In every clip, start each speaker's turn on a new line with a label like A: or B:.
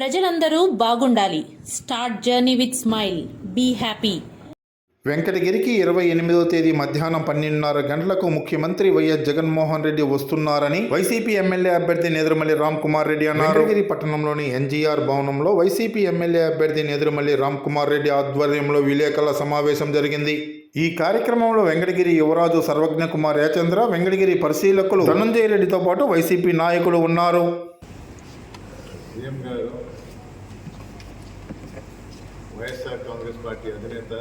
A: ప్రజలందరూ బాగుండాలి. Start journey with smile. Be happy.
B: వెంకటగిరికి ఇరవై ఎనిమిదో తేదీ మధ్యాహ్నం పన్నెండున్నర గంటలకు ముఖ్యమంత్రి వైఎస్ జగన్మోహన్ రెడ్డి వస్తున్నారని వైసీపీ ఎమ్మెల్యే అభ్యర్థి నేదురుమల్లి రామ్ కుమార్ రెడ్డి అన్నారు. వెంకటగిరి పట్టణంలోని ఎన్జీఆర్ భవనంలో వైసీపీ ఎమ్మెల్యే అభ్యర్థి నేదురుమల్లి రామ్ కుమార్ రెడ్డి ఆధ్వర్యంలో విలేకరుల సమావేశం జరిగింది. ఈ కార్యక్రమంలో వెంకటగిరి యువరాజు సర్వజ్ఞ కుమార్ యాచంద్ర వెంకటగిరి పరిశీలకులు ధనంజయ రెడ్డితో పాటు వైసీపీ నాయకులు ఉన్నారు
C: సీఎం గారు వైఎస్ఆర్ కాంగ్రెస్ పార్టీ అధినేత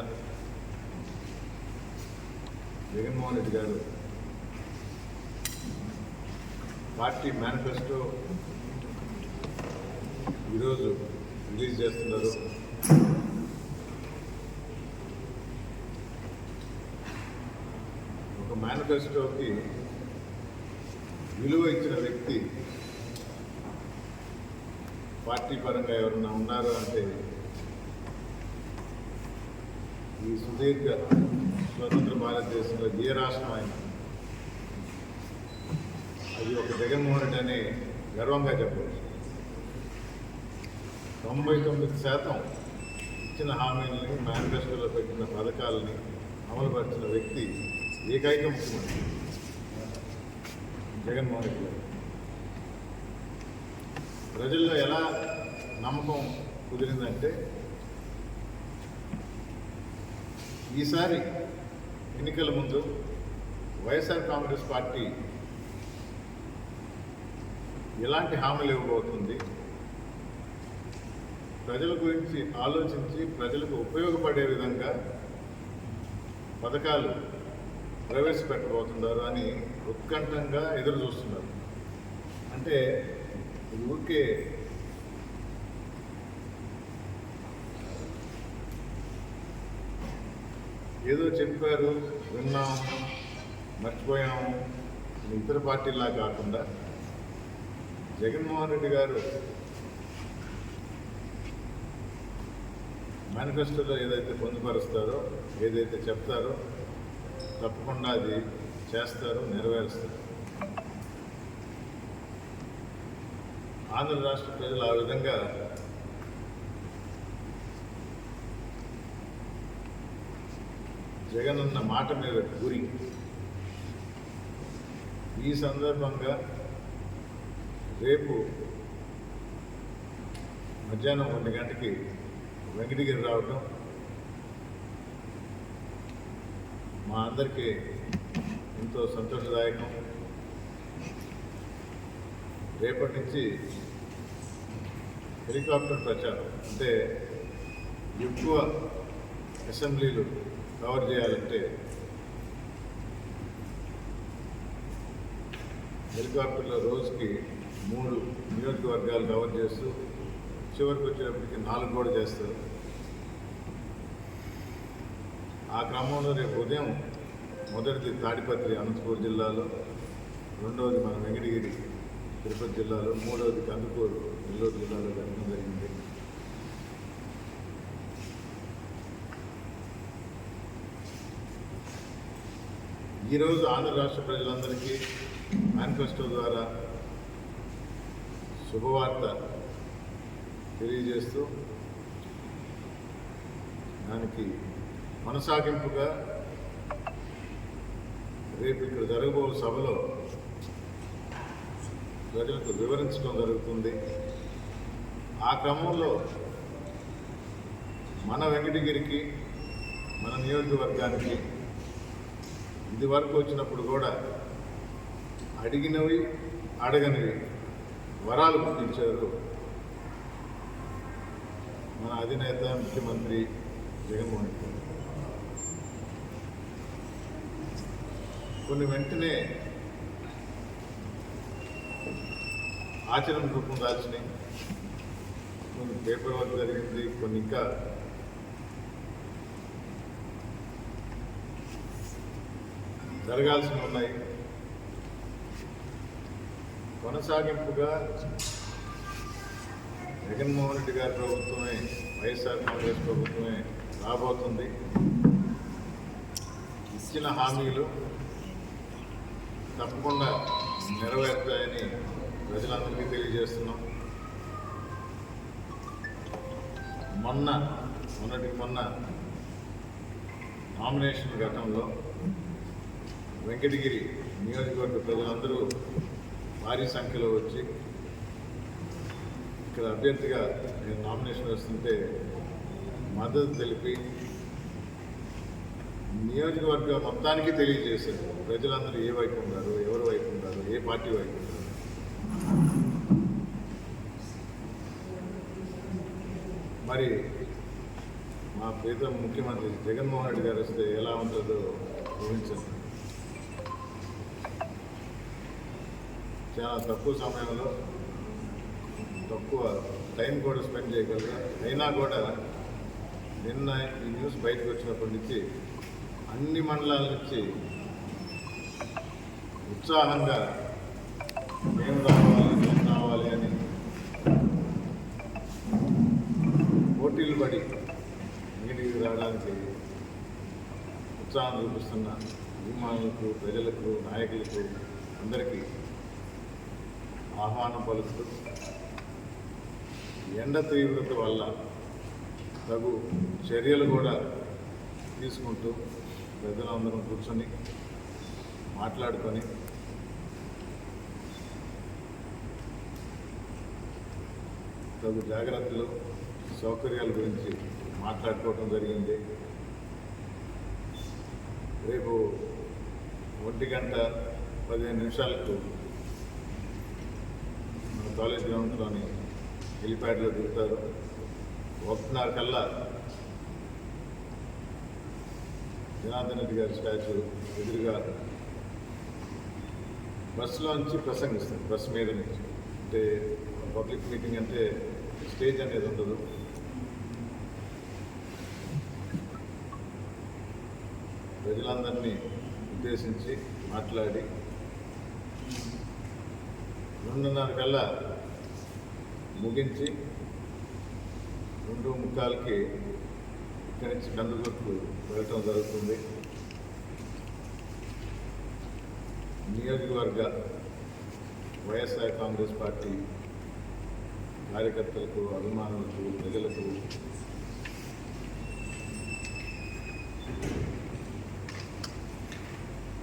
C: జగన్మోహన్ రెడ్డి గారు పార్టీ మేనిఫెస్టో ఈరోజు రిలీజ్ చేస్తున్నారు. ఒక మేనిఫెస్టోకి విలువ ఇచ్చిన వ్యక్తి పార్టీ పరంగా ఎవరన్నా ఉన్నారు అంటే ఈ సుదీర్ఘ స్వతంత్ర భారతదేశంలో ఏ రాష్ట్రం అయినా అది ఒక జగన్మోహన్ రెడ్డి అని గర్వంగా చెప్పవచ్చు. తొంభై తొమ్మిది శాతం ఇచ్చిన హామీలని మేనిఫెస్టోలో పెట్టిన పథకాలని అమలుపరిచిన వ్యక్తి ఏకైక ముఖ్యమంత్రి జగన్మోహన్ రెడ్డి గారు. ప్రజల్లో ఎలా నమ్మకం కుదిరిందంటే ఈసారి ఎన్నికల ముందు వైఎస్ఆర్ కాంగ్రెస్ పార్టీ ఎలాంటి హామీలు ఇవ్వబోతుంది? ప్రజల గురించి ఆలోచించి ప్రజలకు ఉపయోగపడే విధంగా పథకాలు ప్రవేశపెట్టబోతున్నారు అని ఉత్కంఠంగా ఎదురు చూస్తున్నారు అంటే ఊరికే ఏదో చెప్పారు విన్నాము మర్చిపోయాము ఇతర పార్టీలా కాకుండా జగన్మోహన్ రెడ్డి గారు మేనిఫెస్టోలో ఏదైతే పొందుపరుస్తారో ఏదైతే చెప్తారో తప్పకుండా అది చేస్తారు నెరవేరుస్తారు. ఆంధ్ర రాష్ట్ర ప్రజలు ఆ విధంగా జగన్ అన్న మాట మీద గురి ఈ సందర్భంగా రేపు మధ్యాహ్నం ఒంటి గంటకి వెంకటగిరి రావటం మా అందరికీ ఎంతో సంతోషదాయకం. రేపటి నుంచి హెలికాప్టర్ ప్రచారం అంటే ఎక్కువ అసెంబ్లీలు కవర్ చేయాలంటే హెలికాప్టర్లో రోజుకి మూడు నియోజకవర్గాలు కవర్ చేస్తూ చివరికి వచ్చేటప్పటికి నాలుగు కూడా చేస్తారు. ఆ క్రమంలో రేపు ఉదయం మొదటిది తాడిపత్రి అనంతపూర్ జిల్లాలో రెండవది మన వెంకటగిరి తిరుపతి జిల్లాలో మూడవది కందుకూరు నెల్లూరు జిల్లాలో జరగడం జరిగింది. ఈరోజు ఆంధ్ర రాష్ట్ర ప్రజలందరికీ మేనిఫెస్టో ద్వారా శుభవార్త తెలియజేస్తూ దానికి కొనసాగింపుగా రేపు ఇక్కడ జరగబో సభలో ప్రజలకు వివరించడం జరుగుతుంది. ఆ క్రమంలో మన వెంకటగిరికి మన నియోజకవర్గానికి ఇది వరకు వచ్చినప్పుడు కూడా అడిగినవి అడగనివి. వరాలు పుట్టించారు మన అధినేత ముఖ్యమంత్రి జగన్మోహన్ రెడ్డి కొన్ని వెంటనే ఆచరణ రూపం దాల్చినాయి కొన్ని పేపర్ వర్క్ జరిగింది కొన్ని ఇంకా జరగాల్సి ఉన్నాయి. కొనసాగింపుగా జగన్మోహన్ రెడ్డి గారి ప్రభుత్వమే వైఎస్ఆర్ కాంగ్రెస్ ప్రభుత్వమే రాబోతుంది. ఇచ్చిన హామీలు తప్పకుండా నెరవేరుతాయని ప్రజలందరికీ తెలియజేస్తున్నాం. మొన్న మొన్నటికి మొన్న నామినేషన్ ఘటనలో వెంకటగిరి నియోజకవర్గ ప్రజలందరూ భారీ సంఖ్యలో వచ్చి ఇక్కడ అభ్యర్థిగా నేను నామినేషన్ వేస్తుంటే మద్దతు తెలిపి నియోజకవర్గ మొత్తానికి తెలియజేశారు. ప్రజలందరూ ఏ వైపు ఉన్నారు ఎవరి వైపు ఉన్నారు ఏ పార్టీ వైపు ఉన్నారు? మరి మా ప్రీతం ముఖ్యమంత్రి జగన్మోహన్ రెడ్డి గారు వస్తే ఎలా ఉంటుందో ఊహించండి. చాలా తక్కువ సమయంలో తక్కువ టైం కూడా స్పెండ్ చేయగలరు అయినా కూడా నిన్న ఈ న్యూస్ బయటకు వచ్చినప్పటి నుంచి అన్ని మండలాల నుంచి ఉత్సాహంగా మేము రావాలి మేము రావాలి అని పోటీలు పడి మీటింగ్కి రావడానికి ఉత్సాహం చూపిస్తున్న అభిమానులకు ప్రజలకు నాయకులకు అందరికీ ఆహ్వానం పలుకుతూ ఎండ తీవ్రత వల్ల తగు చర్యలు కూడా తీసుకుంటూ ప్రజలందరం కూర్చొని మాట్లాడుకొని తగు జాగ్రత్తలు సౌకర్యాల గురించి మాట్లాడుకోవడం జరిగింది. రేపు ఒంటి గంట పదిహేను నిమిషాలకు కాలేజ్ గ్రౌండ్స్లోని హెలిప్యాడ్లో దిగుతారు. ఒకటిన్నర కల్లా జనార్దన్ రెడ్డి గారి స్టాచ్యూ ఎదురుగా బస్సులోంచి ప్రసంగిస్తారు బస్సు మీద నుంచి. అంటే పబ్లిక్ మీటింగ్ అంటే స్టేజ్ అనేది ఉండదు. ప్రజలందరినీ ఉద్దేశించి మాట్లాడి రెండున్నర కల్లా ముగించి రెండు ముఖాలకి ఇక్కడి నుంచి కందుకూరుకు వెళ్ళటం జరుగుతుంది. నియోజకవర్గ వైఎస్ఆర్ కాంగ్రెస్ పార్టీ కార్యకర్తలకు అభిమానులకు ప్రజలకు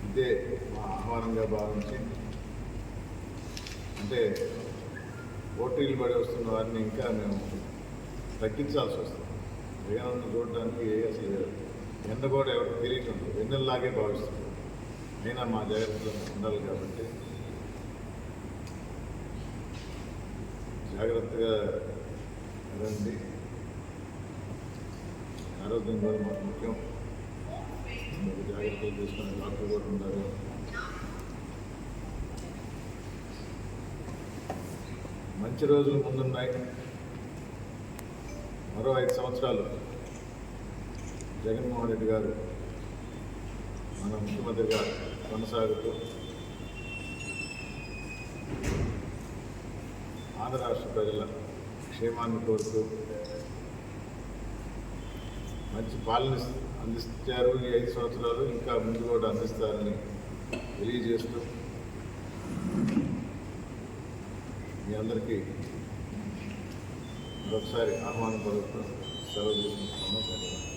C: ఇదే మా ఆహ్వానంగా భావించి అంటే పోటీలు పడి వస్తున్న వారిని ఇంకా మేము తగ్గించాల్సి వస్తుంది. జగనన్న చూడడానికి అసలు ఎండ కూడా ఎవరికి తెలియటం లేదు. వెన్నెల్లాగే భావిస్తుంది అయినా మా జాగ్రత్తలో ఉండాలి కాబట్టి జాగ్రత్తగా రండి ఆరోగ్యం కూడా మాకు ముఖ్యం. జాగ్రత్తలు తీసుకునే డాక్టర్ కూడా ఉన్నారు మంచి రోజులు ముందున్నాయి. మరో ఐదు సంవత్సరాలు జగన్మోహన్ రెడ్డి గారు మన ముఖ్యమంత్రిగా కొనసాగుతూ ఆంధ్ర రాష్ట్ర ప్రజల క్షేమాన్ని కోరుతూ మంచి పాలన అందిస్తారు ఈ ఐదు సంవత్సరాలు. ఇంకా ముందు కూడా అందిస్తారని తెలియజేస్తూ మీ అందరికీ మరొకసారి ఆహ్వానం పలుకుతూ సెలవు తీసుకుంటున్నాను. ధన్యవాదాలు.